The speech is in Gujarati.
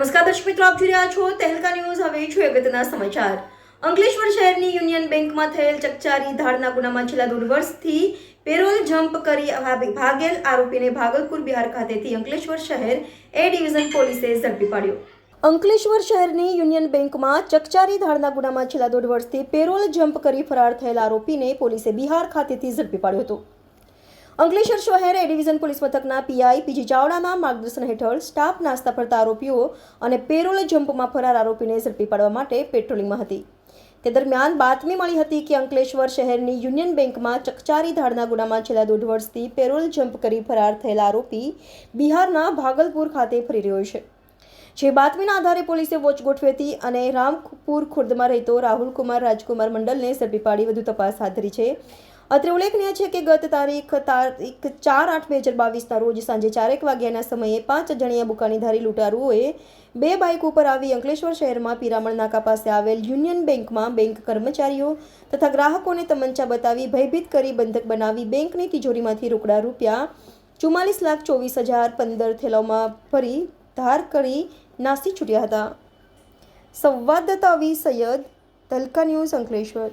નમસ્કાર દર્શક મિત્રો, આપ જોઈ રહ્યા છો તહેલકા ન્યૂઝ. હવે છું અગત્યના સમાચાર. અંકલેશ્વર શહેરની યુનિયન બેંકમાં થયેલ ચકચારી ધાડના ગુનામાં છેલ્લા દોઢ વર્ષથી પેરોલ જમ્પ કરી ભાગેલ આરોપીને ભાગલપુર બિહાર ખાતેથી અંકલેશ્વર શહેર એ ડિવિઝન પોલીસે ઝડપી પાડ્યો. અંકલેશ્વર શહેરની યુનિયન બેંકમાં ચકચારી ધાડના ગુનામાં છેલ્લા દોઢ વર્ષથી પેરોલ જમ્પ કરી ફરાર થયેલ આરોપીને પોલીસે બિહાર ખાતેથી ઝડપી પાડ્યો હતો. અંકલેશ્વર શહેર એ ડિવિઝન પોલીસ મથકના પીઆઈ પીજી ચાવડાના માર્ગદર્શન હેઠળ સ્ટાફ નાસ્તા ફરતા આરોપીઓ અને પેરોલ જમ્પમાં ફરાર આરોપીને ઝડપી પાડવા માટે પેટ્રોલિંગમાં હતી. તે દરમિયાન બાતમી મળી હતી કે અંકલેશ્વર શહેરની યુનિયન બેંકમાં ચકચારી ધાડના ગુનામાં છેલ્લા દોઢ વર્ષથી પેરોલ જમ્પ કરી ફરાર થયેલા આરોપી બિહારના ભાગલપુર ખાતે ફરી રહ્યો છે. જે બાતમીના આધારે પોલીસે વોચ ગોઠવી હતી અને રામપુર ખુર્દમાં રહેતો રાહુલ કુમાર રાજકુમાર મંડલને ઝડપી પાડી વધુ તપાસ હાથ ધરી છે. અત્રે ઉલ્લેખનીય છે કે ગત તારીખ તારીખ ચાર આઠ બે હજાર બાવીસના રોજ સાંજે ચારેક વાગ્યાના સમયે પાંચ જણીયા બુકાનીધારી લૂંટારુઓએ બે બાઇક ઉપર આવી અંકલેશ્વર શહેરમાં પિરામણ નાકા પાસે આવેલ યુનિયન બેંકમાં બેંક કર્મચારીઓ તથા ગ્રાહકોને તમંચા બતાવી ભયભીત કરી બંધક બનાવી બેંકની તિજોરીમાંથી રોકડા રૂપિયા ચુમ્માલીસ લાખ ચોવીસ હજાર પંદર થેલાઓમાં ભરી ધાર કરી નાસી છૂટ્યા હતા. સંવાદદાતા અવી સૈયદ તલકા ન્યૂઝ અંકલેશ્વર.